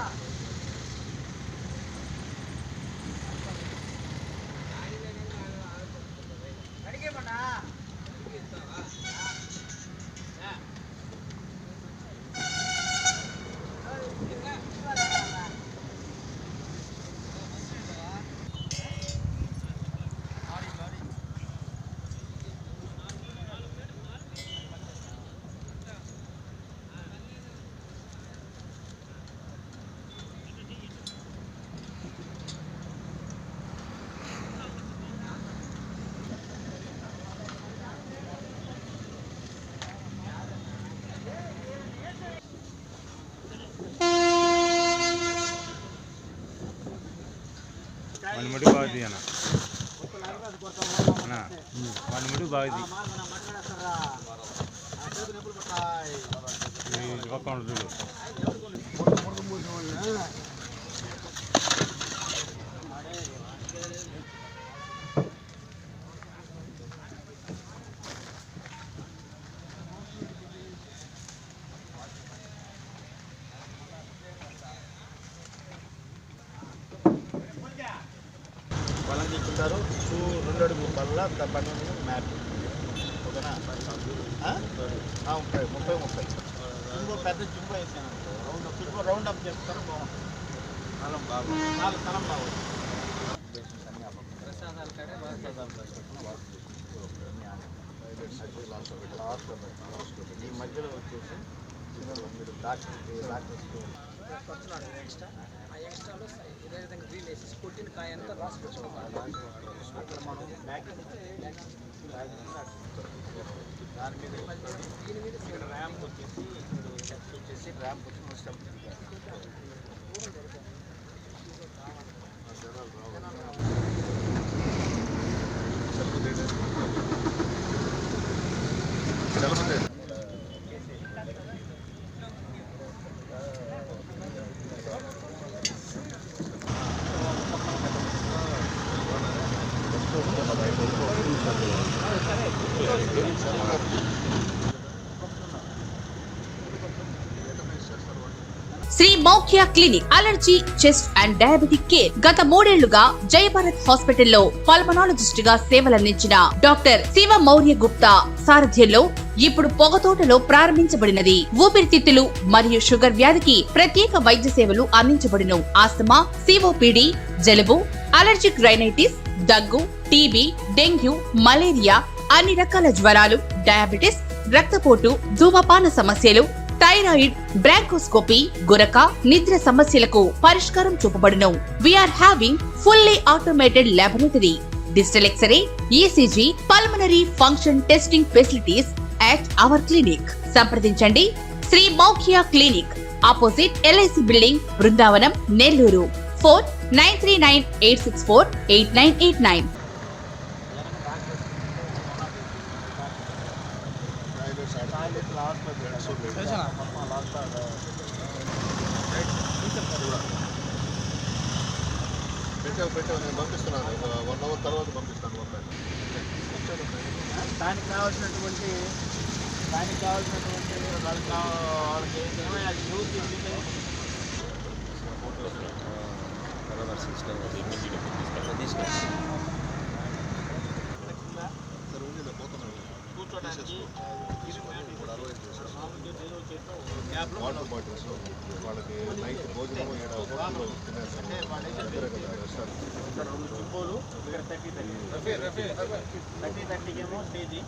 거야. బాగుంది అన్న అన్న వాళ్ళ ముడి బాగుంది ఈ పక్క ఉండదు పొలం తీసుకుంటారు షూ రెండు అడుగు బల్ల పన్నెండు మ్యాట్ ఓకేనా? ముప్పై ముప్పై ముప్పై. ఇంకో పెద్ద జింబో వేసాను. రౌండ్ అప్ ఇంకో రౌండ్ అప్ చేస్తారు బాగుంటుంది. స్థలం బాగుంది. నాలుగు స్థలం బాగుంది. ప్రసాదాలు కాడే ప్రసాదాలు పెట్టుకున్న వాస్తు ఈ మధ్యలో వచ్చేసి మీరు డాక్టర్ డాక్టర్ దాని మీద దీని మీద ఇక్కడ ర్యాంప్ వచ్చేసి ఇప్పుడు స్టెప్స్ వచ్చేసి ర్యాంప్ వచ్చి మూడు steps Shri Moukhya clinic allergy chest and diabetic care. గత మూడేళ్ళుగా జయభారత్ హాస్పిటల్లో పల్మనాలజిస్ట్గా సేవలందించిన డాక్టర్ శివ మౌర్య గుప్తా సారథ్యంలో ఇప్పుడు పొగతోటలో ప్రారంభించబడినది. ఊపిరితిత్తులు మరియు షుగర్ వ్యాధికి ప్రత్యేక వైద్య సేవలు అందించబడును. ఆస్తమా సిఓపిడి జలుబు అలర్జిక్ రైనైటిస్ దగ్గు టీబీ డెంగ్యూ మలేరియా అన్ని రకాల జ్వరాలు డయాబెటిస్ రక్తపోటు ధూమపాన సమస్యలు థైరాయిడ్ బ్రాంకోస్కోపీ గురక నిద్ర సమస్యలకు పరిష్కారం చూపబడును. We're having fully automated laboratory digital X ray ECG pulmonary function testing facilities at our clinic సంప్రదించండి. Shri Moukhiya clinic opposite LIC building Brindavanam Nellore four nine three nine eight six four eight nine eight nine పెట్టావు పెట్టావు నేను పంపిస్తున్నాను ఒక one hour తర్వాత పంపిస్తాను దానికి కావాల్సినటువంటి దానికి కావాల్సినటువంటి వాళ్ళకి వాళ్ళకి ఏమైనా యూజ్ కూర్చోడానికి వాళ్ళకి నైట్ భోజనం ఇక్కడ థర్టీ థర్టీ థర్టీ థర్టీకి ఏమో స్టేజీ